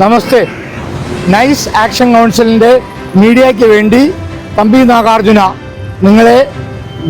നമസ്തേ. Nice action കൗൺസിലിന്റെ മീഡിയയ്ക്ക് വേണ്ടി തമ്പി നാഗാർജുന നിങ്ങളെ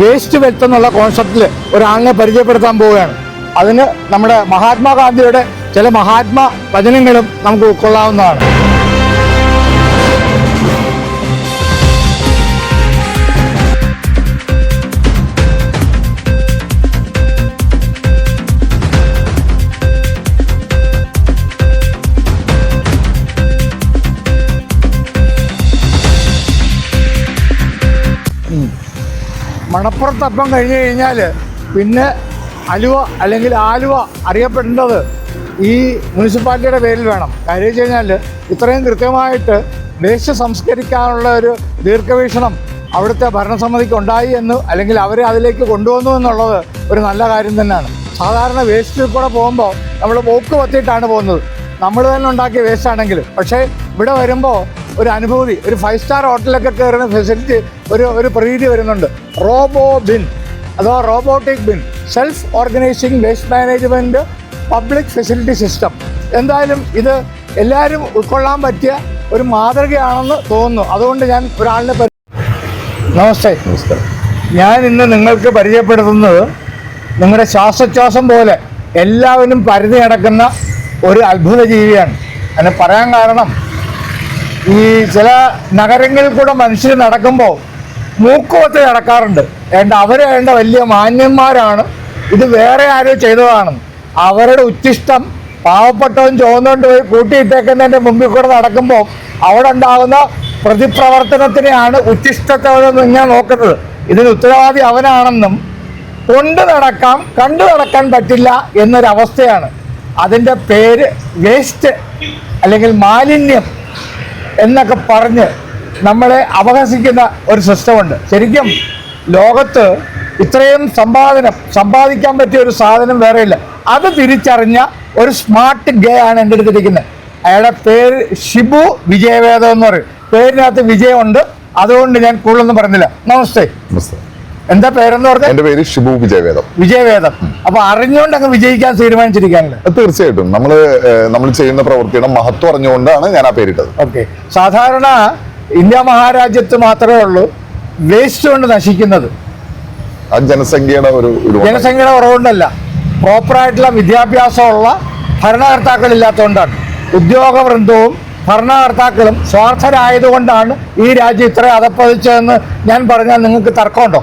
വേസ്റ്റ് വെൽത്ത് എന്നുള്ള കോൺസെപ്റ്റിൽ ഒരാളിനെ പരിചയപ്പെടുത്താൻ പോവുകയാണ്. അതിന് നമ്മുടെ മഹാത്മാഗാന്ധിയുടെ ചില മഹാത്മാ വചനങ്ങളും നമുക്ക് ഉൾക്കൊള്ളാവുന്നതാണ്. മണപ്പുറത്തപ്പം കഴിഞ്ഞു കഴിഞ്ഞാൽ പിന്നെ അലുവ അല്ലെങ്കിൽ ആലുവ അറിയപ്പെടേണ്ടത് ഈ മുനിസിപ്പാലിറ്റിയുടെ പേരിൽ വേണം. കാര്യം വെച്ച് കഴിഞ്ഞാൽ ഇത്രയും കൃത്യമായിട്ട് വേസ്റ്റ് സംസ്കരിക്കാനുള്ള ഒരു ദീർഘവീക്ഷണം അവിടുത്തെ ഭരണസമിതിക്ക് ഉണ്ടായി എന്ന് അല്ലെങ്കിൽ അവരെ അതിലേക്ക് കൊണ്ടുവന്നു എന്നുള്ളത് ഒരു നല്ല കാര്യം തന്നെയാണ്. സാധാരണ വേസ്റ്റിൽ കൂടെ പോകുമ്പോൾ നമ്മൾ പോക്ക് പത്തിയിട്ടാണ് പോകുന്നത്. നമ്മൾ തന്നെ ഉണ്ടാക്കിയ വേസ്റ്റ് ആണെങ്കിൽ. പക്ഷേ ഇവിടെ വരുമ്പോൾ ഒരു അനുഭൂതി ഒരു ഫൈവ് സ്റ്റാർ ഹോട്ടലൊക്കെ കയറുന്ന ഫെസിലിറ്റി ഒരു ഒരു പ്രതീതി വരുന്നുണ്ട്. റോബോ ബിൻ അഥവാ robotic bin self organising waste management public facility system എന്തായാലും ഇത് എല്ലാവരും ഉൾക്കൊള്ളാൻ പറ്റിയ ഒരു മാതൃകയാണെന്ന് തോന്നുന്നു. അതുകൊണ്ട് ഞാൻ ഒരാളിനെ പരി- നമസ്തേ. നമസ്കാരം. ഞാൻ ഇന്ന് നിങ്ങൾക്ക് പരിചയപ്പെടുത്തുന്നത് നിങ്ങളുടെ ശ്വാസോച്ഛ്വാസം പോലെ എല്ലാവരും പരിധി നടക്കുന്ന ഒരു അത്ഭുത ജീവിയാണ് അതിന് പറയാൻ കാരണം ഈ ചില നഗരങ്ങളിൽ കൂടെ മനുഷ്യർ നടക്കുമ്പോൾ മൂക്കുവത്ത് നടക്കാറുണ്ട്. വേണ്ട അവരെ വേണ്ട വലിയ മാന്യന്മാരാണ്. ഇത് വേറെ ആരോ ചെയ്തതാണ്. അവരുടെ ഉച്ചിഷ്ടം പാവപ്പെട്ടവൻ ചോന്നുകൊണ്ട് പോയി കൂട്ടിയിട്ടേക്കുന്നതിന്റെ മുമ്പിൽ കൂടെ നടക്കുമ്പോൾ അവിടെ ഉണ്ടാകുന്ന പ്രതിപ്രവർത്തനത്തിനെയാണ് ഉച്ചിഷ്ടത്തോടെ ഞാൻ നോക്കുന്നത്. ഇതിന് ഉത്തരവാദി അവനാണെന്നും കൊണ്ട് നടക്കാം കണ്ടു നടക്കാൻ പറ്റില്ല എന്നൊരവസ്ഥയാണ്. അതിന്റെ പേര് വേസ്റ്റ് അല്ലെങ്കിൽ മാലിന്യം. എന്നൊക്കെ പറഞ്ഞ് നമ്മളെ അപഹസിക്കുന്ന ഒരു സിസ്റ്റമുണ്ട്. ശരിക്കും ലോകത്ത് ഇത്രയും സമ്പാദനം സമ്പാദിക്കാൻ പറ്റിയ ഒരു സാധനം വേറെയില്ല. അത് തിരിച്ചറിഞ്ഞ ഒരു സ്മാർട്ട് ഗേ ആണ് എന്റെ അടുത്തിരിക്കുന്നത്. അയാളുടെ പേര് ഷിബു വിജയവേദം എന്ന് പറയും. പേരിനകത്ത് വിജയമുണ്ട്. അതുകൊണ്ട് ഞാൻ കൂടുതലൊന്നും പറഞ്ഞില്ല. നമസ്തേ. നമസ്കാരം എന്താ പേരെന്ന് പറഞ്ഞാൽ എന്റെ പേര് ഷിബു വിജയവേദം. വിജയവേദം. അപ്പൊ അറിഞ്ഞുകൊണ്ട് അങ്ങ് വിജയിക്കാൻ തീരുമാനിച്ചിരിക്കാനല്ലേ തീർച്ചയായിട്ടും. നമ്മൾ നമ്മൾ ചെയ്യുന്ന പ്രവൃത്തിയുടെ മഹത്വം അറിഞ്ഞുകൊണ്ടാണ് ഞാൻ ആ പേരിട്ടത്. ഓക്കെ. സാധാരണ ഇന്ത്യ മഹാരാജ്യത്ത് മാത്രമേ ഉള്ളൂ വേസ്റ്റ് കൊണ്ട് നശിക്കുന്നത്. ജനസംഖ്യയുടെ ഒരു ജനസംഖ്യയുടെ കുറവുകൊണ്ടല്ല. പ്രോപ്പറായിട്ടുള്ള വിദ്യാഭ്യാസമുള്ള ഭരണകർത്താക്കൾ ഇല്ലാത്തതുകൊണ്ടാണ് ഉദ്യോഗവൃന്ദവും ഭരണകർത്താക്കളും സ്വാർത്ഥരായതുകൊണ്ടാണ് ഈ രാജ്യം ഇത്ര അതപ്പതിച്ചതെന്ന് ഞാൻ പറഞ്ഞാൽ നിങ്ങൾക്ക് തർക്കമുണ്ടോ?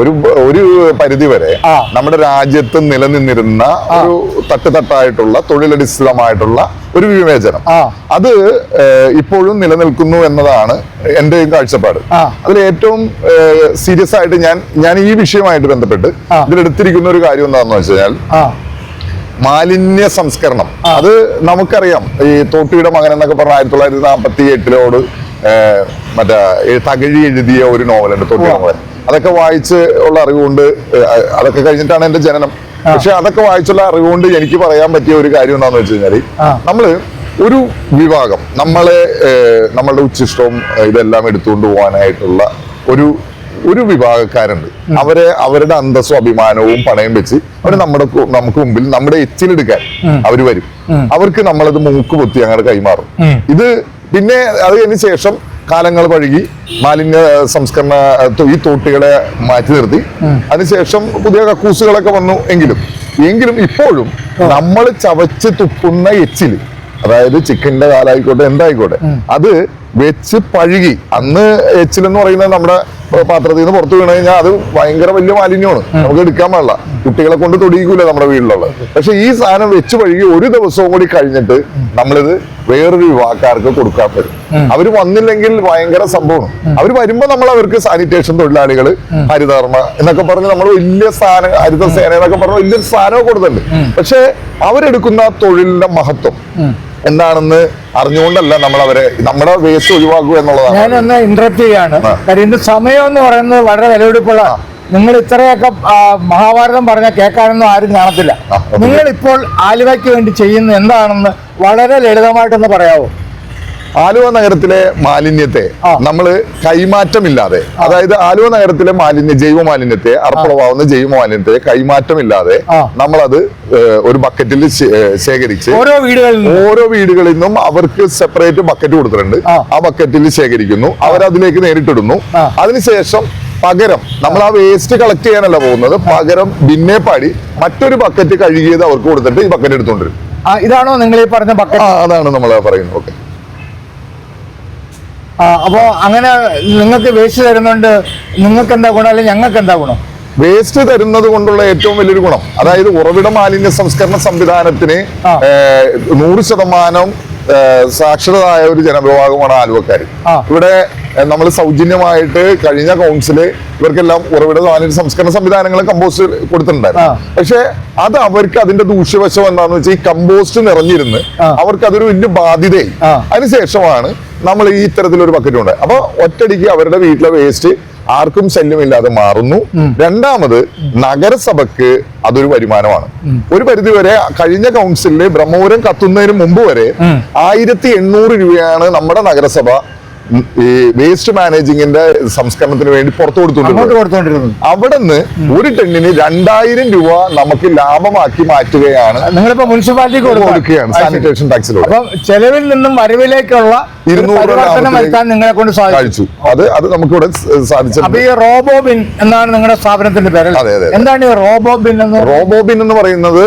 ഒരു ഒരു പരിധി വരെ നമ്മുടെ രാജ്യത്ത് നിലനിന്നിരുന്ന ഒരു തട്ടുതട്ടായിട്ടുള്ള തൊഴിലടിസ്ഥിതമായിട്ടുള്ള ഒരു വിവേചനം. അത് ഇപ്പോഴും നിലനിൽക്കുന്നു എന്നതാണ് എന്റെയും കാഴ്ചപ്പാട്. അതിൽ ഏറ്റവും സീരിയസ് ആയിട്ട് ഞാൻ ഞാൻ ഈ വിഷയമായിട്ട് ബന്ധപ്പെട്ട്. ഇതിലെടുത്തിരിക്കുന്ന ഒരു കാര്യം എന്താണെന്ന് വെച്ച് കഴിഞ്ഞാൽ മാലിന്യ സംസ്കരണം. അത് നമുക്കറിയാം. ഈ തോട്ടിയുടെ മകൻ എന്നൊക്കെ പറഞ്ഞ ആയിരത്തി തൊള്ളായിരത്തി നാൽപ്പത്തി എട്ടിലോട് മറ്റേ തകഴി എഴുതിയ ഒരു നോവലുണ്ട് തോട്ടിയുടെ മകൻ. അതൊക്കെ വായിച്ച് ഉള്ള അറിവുകൊണ്ട് അതൊക്കെ കഴിഞ്ഞിട്ടാണ് എന്റെ ജനനം. പക്ഷെ അതൊക്കെ വായിച്ചുള്ള അറിവുകൊണ്ട് എനിക്ക് പറയാൻ പറ്റിയ ഒരു കാര്യം എന്താണെന്ന് വെച്ച് കഴിഞ്ഞാൽ നമ്മൾ ഒരു വിഭാഗം നമ്മളെ നമ്മളുടെ ഉച്ചിഷ്ടവും ഇതെല്ലാം എടുത്തുകൊണ്ട് പോകാനായിട്ടുള്ള ഒരു ഒരു വിഭാഗക്കാരുണ്ട്. അവരെ അവരുടെ അന്തസ്സും അഭിമാനവും പണയം വെച്ച് അവർ നമ്മുടെ നമുക്ക് മുമ്പിൽ നമ്മുടെ എച്ചിലെടുക്കാൻ അവർ വരും. അവർക്ക് നമ്മളത് മൂക്ക് പൊത്തി അങ്ങനെ കൈമാറും ഇത് പിന്നെ അത് കഴിഞ്ഞ ശേഷം കാലങ്ങൾ വഴുകി മാലിന്യ സംസ്കരണ ഈ തോട്ടികളെ മാറ്റി നിർത്തി. അതിനുശേഷം പുതിയ കക്കൂസുകളൊക്കെ വന്നു എങ്കിലും എങ്കിലും ഇപ്പോഴും നമ്മൾ ചവച്ച് തുപ്പുന്ന എച്ചിൽ അതായത് ചിക്കന്റെ കാലായിക്കോട്ടെ എന്തായിക്കോട്ടെ അത് വെച്ച് പഴുകി അന്ന് എച്ചിൽ എന്ന് പറയുന്നത് നമ്മുടെ പാത്രത്തിൽ നിന്ന് പുറത്തു വീണ് കഴിഞ്ഞാൽ അത് ഭയങ്കര വലിയ മാലിന്യമാണ്. നമുക്ക് എടുക്കാൻ പാടില്ല. കുട്ടികളെ കൊണ്ട് തൊടിയിക്കൂല നമ്മുടെ വീട്ടിലുള്ളത്. പക്ഷെ ഈ സാധനം വെച്ച് വഴുകി ഒരു ദിവസവും കൂടി കഴിഞ്ഞിട്ട് നമ്മളിത് വേറൊരു യുവാക്കാർക്ക് കൊടുക്കാൻ പറ്റും. അവർ വന്നില്ലെങ്കിൽ ഭയങ്കര സംഭവമാണ്. അവർ വരുമ്പോ നമ്മൾ അവർക്ക് സാനിറ്റേഷൻ തൊഴിലാളികൾ ഹരിതകർമ്മ എന്നൊക്കെ പറഞ്ഞ് നമ്മൾ വലിയ സ്ഥാനം ഹരിത സേന എന്നൊക്കെ പറഞ്ഞ വലിയൊരു സ്ഥാനമൊക്കെ കൊടുക്കുന്നുണ്ട് പക്ഷെ അവരെടുക്കുന്ന തൊഴിലിന്റെ മഹത്വം എന്താണെന്ന് അറിഞ്ഞുകൊണ്ടല്ല നമ്മൾ അവരെ നമ്മുടെ വേസ്റ്റ് ഒഴിവാക്കുക എന്നുള്ളതാണ്. ഞാനൊന്ന് ഇന്ററപ്റ്റ് ചെയ്യാണ്. കാര്യം ഇതിന്റെ സമയം എന്ന് പറയുന്നത് വളരെ വിലപിടിപ്പുള്ള നിങ്ങൾ ഇത്രയൊക്കെ മഹാഭാരതം പറഞ്ഞ കേൾക്കാനൊന്നും ആരും കാണത്തില്ല. നിങ്ങൾ ഇപ്പോൾ ആലുവയ്ക്ക് വേണ്ടി ചെയ്യുന്ന എന്താണെന്ന് വളരെ ലളിതമായിട്ടൊന്ന് പറയാവോ. ആലുവ നഗരത്തിലെ മാലിന്യത്തെ നമ്മൾ നമ്മൾ കൈമാറ്റമില്ലാതെ അതായത് ആലുവ നഗരത്തിലെ മാലിന്യ ജൈവ മാലിന്യത്തെ അർപ്പളവാവുന്ന ജൈവ മാലിന്യത്തെ കൈമാറ്റമില്ലാതെ. നമ്മളത് ഒരു ബക്കറ്റിൽ ശേഖരിച്ച് ഓരോ വീടുകളിൽ നിന്നും. ഓരോ വീടുകളിൽ നിന്നും അവർക്ക് സെപ്പറേറ്റ് ബക്കറ്റ് കൊടുത്തിട്ടുണ്ട്. ആ. ബക്കറ്റിൽ ശേഖരിക്കുന്നു. അവരതിലേക്ക് നേരിട്ടിടുന്നു. അതിനുശേഷം പകരം നമ്മൾ ആ വേസ്റ്റ് കളക്ട് ചെയ്യാനല്ല പോകുന്നത്. പകരം ഭിന്നേപ്പാടി പാടി മറ്റൊരു ബക്കറ്റ് കഴുകിയത് അവർക്ക് കൊടുത്തിട്ട് ഈ ബക്കറ്റ് എടുത്തുകൊണ്ട് വരും ഇതാണോ നിങ്ങൾ ഈ പറഞ്ഞ ബക്കറ്റ്? അതാണ് നമ്മൾ പറയുന്നത്. ഓക്കെ. ആ, അപ്പോ അങ്ങനെ നിങ്ങൾക്ക് വേസ്റ്റ് തരുന്നുണ്ട് നിങ്ങൾക്ക് എന്താ ഗുണം? അല്ലെങ്കിൽ ഞങ്ങൾക്ക് എന്താ ഗുണം? വേസ്റ്റ് തരുന്നത് കൊണ്ടുള്ള ഏറ്റവും വലിയൊരു ഗുണം. അതായത് ഉറവിട മാലിന്യ സംസ്കരണ സംവിധാനത്തിന് നൂറ് ശതമാനം സാക്ഷരതായ ഒരു ജനവിഭാഗമാണ് ആലുവക്കാർ ഇവിടെ നമ്മൾ സൗജന്യമായിട്ട് കഴിഞ്ഞ കൗൺസിൽ ഇവർക്കെല്ലാം ഉറവിട മാലിന്യ സംസ്കരണ സംവിധാനങ്ങൾ കമ്പോസ്റ്റ് കൊടുത്തിട്ടുണ്ടായിരുന്നു. പക്ഷെ അത് അവർക്ക് അതിന്റെ ദൂഷ്യവശം എന്താണെന്ന് വെച്ചാൽ ഈ കമ്പോസ്റ്റ് നിറഞ്ഞിരുന്ന് അവർക്ക് അതൊരു വലിയ ബാധ്യതയായി. അതിനുശേഷമാണ് നമ്മൾ ഈ ഇത്തരത്തിലൊരു ബക്കറ്റ് ഉണ്ട് അപ്പൊ ഒറ്റടിക്ക് അവരുടെ വീട്ടിലെ വേസ്റ്റ് ആർക്കും ശല്യമില്ലാതെ മാറുന്നു. രണ്ടാമത് നഗരസഭക്ക് അതൊരു വരുമാനമാണ്. ഒരു പരിധിവരെ കഴിഞ്ഞ കൗൺസിലിൽ ബ്രഹ്മപുരം കത്തുന്നതിന് മുമ്പ് വരെ. ആയിരത്തി എണ്ണൂറ് രൂപയാണ് നമ്മുടെ നഗരസഭ ഈ വേസ്റ്റ് മാനേജിങ്ങിന്റെ സംസ്കരണത്തിന് വേണ്ടി പുറത്തു കൊടുത്തുകൊണ്ടിരുന്നത്. അവിടെ നിന്ന് ഒരു ടണ്ണിന് രണ്ടായിരം രൂപ നമുക്ക് ലാഭമാക്കി മാറ്റുകയാണ്. നിങ്ങളിപ്പോ മുനിസിപ്പാലിറ്റി കൊടുക്കുകയാണ്. സാനിറ്റേഷൻ ടാക്സിലൂടെ ചെലവിൽ നിന്നും വരവിലേക്കുള്ള നിങ്ങളെ കൊണ്ട് സാധിച്ചു. അത് അത് നമുക്കിവിടെ സ് അപ്പൊ സാധിച്ചിട്ടുണ്ട്. ഈ റോബോ ബിൻ എന്നാണ് നിങ്ങളുടെ സ്ഥാപനത്തിന്റെ പേര് അതെ, അതെ. എന്താണ് ഈ റോബോ ബിൻ എന്ന് റോബോബിൻ എന്ന് പറയുന്നത്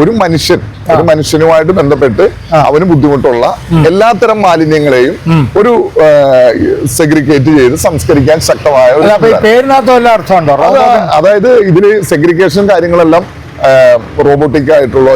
ഒരു മനുഷ്യൻ ഒരു മനുഷ്യനുമായിട്ട് ബന്ധപ്പെട്ട് അവന് ബുദ്ധിമുട്ടുള്ള എല്ലാത്തരം മാലിന്യങ്ങളെയും ഒരു സെഗ്രിഗേറ്റ് ചെയ്ത് സംസ്കരിക്കാൻ ശക്തമായ. പേരിനകത്ത് വല്ല അർത്ഥമുണ്ടോ? അതായത് ഇതിൽ സെഗ്രിഗേഷൻ കാര്യങ്ങളെല്ലാം റോബോട്ടിക് ആയിട്ടുള്ള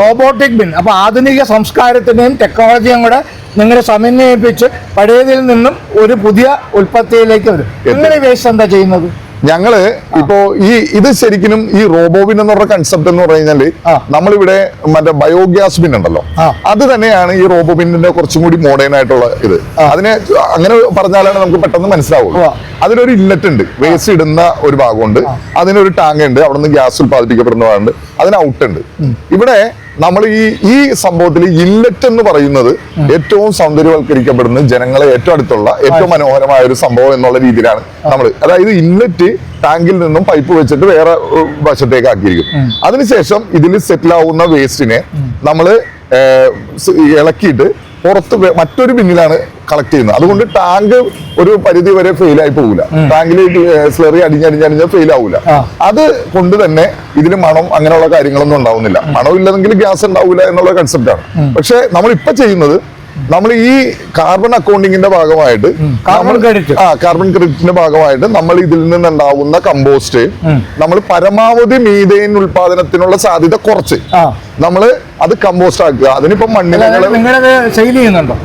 റോബോട്ടിക് ബിൻ അപ്പൊ ആധുനിക സംസ്കാരത്തിന്റെയും ടെക്നോളജിയും കൂടെ നിങ്ങൾ സമന്വയിപ്പിച്ച് പഴയതിൽ നിന്നും ഒരു പുതിയ ഉൽപ്പത്തിയിലേക്ക് വരും. നിങ്ങൾ വേസ്റ്റ് എന്താ ചെയ്യുന്നത്? ഞങ്ങൾ ഇപ്പോ ഈ ഇത് ശരിക്കും ഈ റോബോബിൻ എന്ന് പറഞ്ഞ കൺസെപ്റ്റ് എന്ന് പറഞ്ഞു കഴിഞ്ഞാൽ. നമ്മളിവിടെ മറ്റേ ബയോഗ്യാസ് ബിൻ ഉണ്ടല്ലോ അത് തന്നെയാണ് ഈ റോബോബിന്റെ കുറച്ചും കൂടി മോഡേൺ ആയിട്ടുള്ള ഇത്. അതിനെ അങ്ങനെ പറഞ്ഞാലാണ് നമുക്ക് പെട്ടെന്ന് മനസ്സിലാവുള്ളൂ. ഉവ്വ. അതിലൊരു ഇല്ലറ്റ് ഉണ്ട്. വേസ്റ്റ് ഇടുന്ന ഒരു ഭാഗമുണ്ട്. അതിനൊരു ടാങ്ക് ഉണ്ട്. അവിടെ നിന്ന് ഗ്യാസ് ഉൽപ്പാദിപ്പിക്കപ്പെടുന്ന ഭാഗമുണ്ട്. അതിന് ഔട്ട് ഉണ്ട്. ഇവിടെ നമ്മൾ ഈ ഈ സംഭവത്തിൽ ഇല്ലറ്റ് എന്ന് പറയുന്നത് ഏറ്റവും സൗന്ദര്യവൽക്കരിക്കപ്പെടുന്ന ജനങ്ങളെ ഏറ്റവും അടുത്തുള്ള ഏറ്റവും മനോഹരമായ ഒരു സംഭവം എന്നുള്ള രീതിയിലാണ് നമ്മൾ അതായത് ഇല്ലറ്റ് ടാങ്കിൽ നിന്നും പൈപ്പ് വെച്ചിട്ട് വേറെ വശത്തേക്ക് ആക്കിയിരിക്കും. അതിനുശേഷം ഇതിൽ സെറ്റിൽ ആവുന്ന വേസ്റ്റിനെ നമ്മൾ ഇളക്കിയിട്ട് പുറത്ത് മറ്റൊരു ബിന്നിലാണ് കളക്ട് ചെയ്യുന്നത്. അതുകൊണ്ട് ടാങ്ക് ഒരു പരിധി വരെ ഫെയിൽ ആയി പോകില്ല ടാങ്കിൽ സ്ലറി അടിഞ്ഞടിഞ്ഞടിഞ്ഞ ഫെയിൽ ആവില്ല അത് കൊണ്ട് തന്നെ ഇതിന് മണം അങ്ങനെയുള്ള കാര്യങ്ങളൊന്നും ഉണ്ടാവുന്നില്ല. മണം ഇല്ലെങ്കിൽ ഗ്യാസ് ഉണ്ടാവില്ല എന്നുള്ള കൺസെപ്റ്റാണ് പക്ഷെ നമ്മൾ ഇപ്പൊ ചെയ്യുന്നത് നമ്മൾ ഈ കാർബൺ അക്കൗണ്ടിങ്ങിന്റെ ഭാഗമായിട്ട് കാർബൺ ക്രെഡിറ്റ്. ആ കാർബൺ ക്രെഡിറ്റിന്റെ ഭാഗമായിട്ട് നമ്മൾ ഇതിൽ നിന്നുണ്ടാവുന്ന കമ്പോസ്റ്റ് നമ്മൾ പരമാവധി മീതേൻ ഉൽപാദനത്തിനുള്ള സാധ്യത കുറച്ച്. നമ്മൾ നമ്മൾ അത് കമ്പോസ്റ്റ് ആക്കുക. അതിനിപ്പോ നിങ്ങളിത് സെയിൽ ചെയ്യുന്നുണ്ടോ?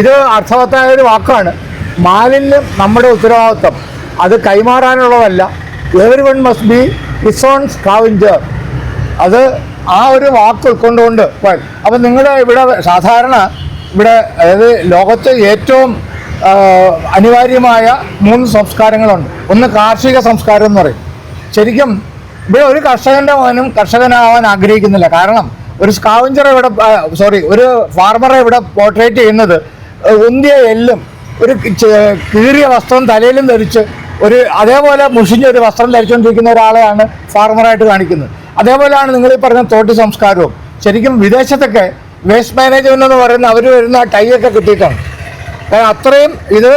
ഇത് അർത്ഥവത്തായ ഒരു വാക്കാണ്. മാലിന്യം നമ്മുടെ ഉത്തരവാദിത്വം. അത് കൈമാറാനുള്ളതല്ല. Every one must be his own scavenger അത് ആ ഒരു വാക്ക് ഉൾക്കൊണ്ടുകൊണ്ട്. അപ്പം നിങ്ങളുടെ ഇവിടെ സാധാരണ ഇവിടെ അതായത് ലോകത്ത് ഏറ്റവും അനിവാര്യമായ മൂന്ന് സംസ്കാരങ്ങളുണ്ട്. ഒന്ന് കാർഷിക സംസ്കാരം എന്ന് പറയും. ശരിക്കും ഇവിടെ ഒരു കർഷകന്റെ മോനും കർഷകനാവാൻ ആഗ്രഹിക്കുന്നില്ല. കാരണം ഒരു സ്കാവഞ്ചറെ ഇവിടെ സോറി ഒരു ഫാർമറെ ഇവിടെ പോർട്രേറ്റ് ചെയ്യുന്നത് ഉന്തിയ എല്ലും ഒരു കീറിയ വസ്ത്രം തലയിലും ധരിച്ച് ഒരു അതേപോലെ മുഷിഞ്ഞ ഒരു വസ്ത്രം ധരിച്ചുകൊണ്ടിരിക്കുന്ന ഒരാളെയാണ് ഫാർമറായിട്ട് കാണിക്കുന്നത്. അതേപോലെയാണ് നിങ്ങൾ ഈ പറഞ്ഞ തോട്ടി സംസ്കാരവും. ശരിക്കും വിദേശത്തൊക്കെ വേസ്റ്റ് മാനേജ്മെന്റ് എന്ന് പറയുന്ന അവർ വരുന്ന ടൈ ഒക്കെ കിട്ടിയിട്ടാണ്. കാരണം അത്രയും ഇത്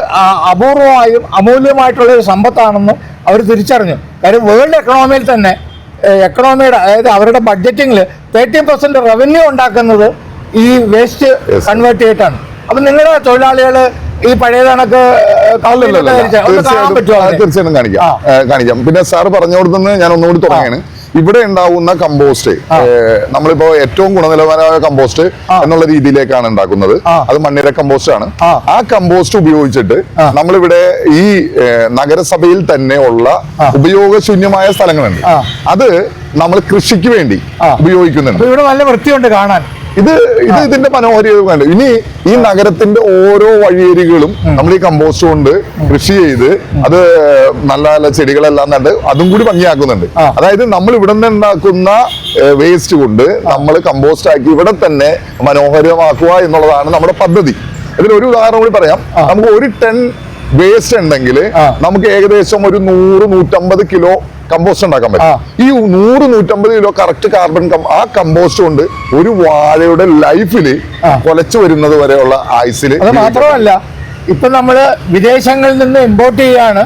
അപൂർവമായും അമൂല്യമായിട്ടുള്ള ഒരു സമ്പത്താണെന്ന് അവർ തിരിച്ചറിഞ്ഞു. കാര്യം വേൾഡ് എക്കണോമിയിൽ തന്നെ എക്കണോമിയുടെ അതായത് അവരുടെ ബഡ്ജറ്റിങ്ങിൽ തേർട്ടി പെർസെന്റ് റവന്യൂ ഉണ്ടാക്കുന്നത് ഈ വേസ്റ്റ്. കൺവേർട്ട് ചെയ്തിട്ടാണ്. അപ്പൊ നിങ്ങളുടെ തൊഴിലാളികൾ ഈ പഴയ കണക്ക് തീർച്ചയായിട്ടും. കാണിക്കാം. കാണിക്കാം. പിന്നെ സാർ പറഞ്ഞോടത്തുനിന്ന് ഞാൻ ഒന്നുകൂടി തുടങ്ങിയാണ് ഇവിടെ ഉണ്ടാവുന്ന കമ്പോസ്റ്റ് നമ്മളിപ്പോ ഏറ്റവും ഗുണനിലവാരമായ കമ്പോസ്റ്റ് എന്നുള്ള രീതിയിലേക്കാണ് ഉണ്ടാക്കുന്നത്. അത് മണ്ണിര കമ്പോസ്റ്റ് ആണ്. ആ. കമ്പോസ്റ്റ് ഉപയോഗിച്ചിട്ട്. നമ്മളിവിടെ ഈ നഗരസഭയിൽ തന്നെ ഉള്ള ഉപയോഗശൂന്യമായ സ്ഥലങ്ങളുണ്ട്. അത് നമ്മൾ കൃഷിക്ക് വേണ്ടി ഉപയോഗിക്കുന്നുണ്ട്. ഇവിടെ നല്ല വൃത്തിയുണ്ട് കാണാൻ. ഇത് ഇത് ഇതിന്റെ മനോഹരിത കണ്ടു ഇനി ഈ നഗരത്തിന്റെ ഓരോ വഴിയരികളും നമ്മൾ ഈ കമ്പോസ്റ്റ് കൊണ്ട് കൃഷി ചെയ്ത് അത് നല്ല നല്ല ചെടികളെല്ലാം നട്ട് അതും കൂടി ഭംഗിയാക്കുന്നുണ്ട്. അതായത് നമ്മൾ ഇവിടെ നിന്ന് ഉണ്ടാക്കുന്ന വേസ്റ്റ് കൊണ്ട് നമ്മൾ കമ്പോസ്റ്റ് ആക്കി ഇവിടെ തന്നെ മനോഹരമാക്കുക എന്നുള്ളതാണ് നമ്മുടെ പദ്ധതി. ഇതിൽ ഒരു ഉദാഹരണം കൂടി പറയാം. നമുക്ക് ഒരു ടൺ വേസ്റ്റ് ഉണ്ടെങ്കിൽ നമുക്ക് ഏകദേശം ഒരു നൂറ് നൂറ്റമ്പത് കിലോ കമ്പോസ്റ്റ് ഉണ്ടാക്കാൻ പറ്റും. ഈ നൂറ് നൂറ്റമ്പത് കിലോ കറക്റ്റ് കാർബൺ ആ കമ്പോസ്റ്റ് കൊണ്ട് ഒരു വാഴയുടെ ലൈഫിൽ. കൊലച്ചു വരുന്നത് വരെയുള്ള ആയുസിൽ അത് മാത്രമല്ല ഇപ്പൊ നമ്മൾ വിദേശങ്ങളിൽ നിന്ന് ഇമ്പോർട്ട് ചെയ്യാണ്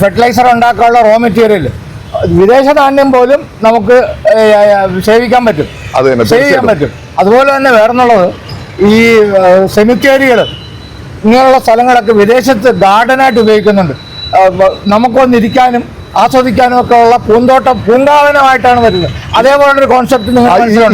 ഫെർട്ടിലൈസർ ഉണ്ടാക്കാനുള്ള റോ മെറ്റീരിയൽ വിദേശ ധാന്യം പോലും നമുക്ക് സേവിക്കാൻ പറ്റും. അത് തന്നെ, സേവ് ചെയ്യാൻ തീർച്ചയായിട്ടും. പറ്റും. അതുപോലെ തന്നെ വേറെന്നുള്ളത് ഈ സെമിത്തേരികൾ ഇങ്ങനെയുള്ള സ്ഥലങ്ങളൊക്കെ വിദേശത്ത് ഗാർഡനായിട്ട് ഉപയോഗിക്കുന്നുണ്ട്. നമുക്കൊന്നിരിക്കാനും ആസ്വദിക്കാനും ഒക്കെ ഉള്ള പൂന്തോട്ടം പൂങ്കാവനമായിട്ടാണ് വരുന്നത്. അതേപോലെ ഒരു കോൺസെപ്റ്റ് നിങ്ങൾ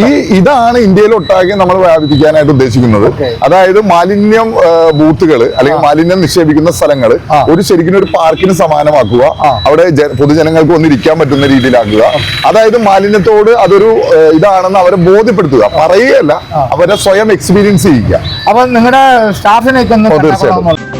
ഈ- ഇതാണ് ഇന്ത്യയിൽ ഒട്ടാകെ നമ്മൾ വ്യാപിപ്പിക്കാനായിട്ട് ഉദ്ദേശിക്കുന്നത്. അതായത് മാലിന്യം ബൂത്തുകൾ അല്ലെങ്കിൽ മാലിന്യം നിക്ഷേപിക്കുന്ന സ്ഥലങ്ങൾ ഒരു ശരിക്കും ഒരു പാർക്കിന് സമാനമാക്കുക അവിടെ പൊതുജനങ്ങൾക്ക് വന്നിരിക്കാൻ പറ്റുന്ന രീതിയിലാക്കുക. അതായത് മാലിന്യത്തോട് അതൊരു ഇതാണെന്ന് അവരെ ബോധ്യപ്പെടുത്തുക. പറയുകയല്ല അവരെ സ്വയം എക്സ്പീരിയൻസ് ചെയ്യുക. അപ്പൊ നിങ്ങളുടെ സ്റ്റാഫിനൊക്കെ തീർച്ചയായിട്ടും.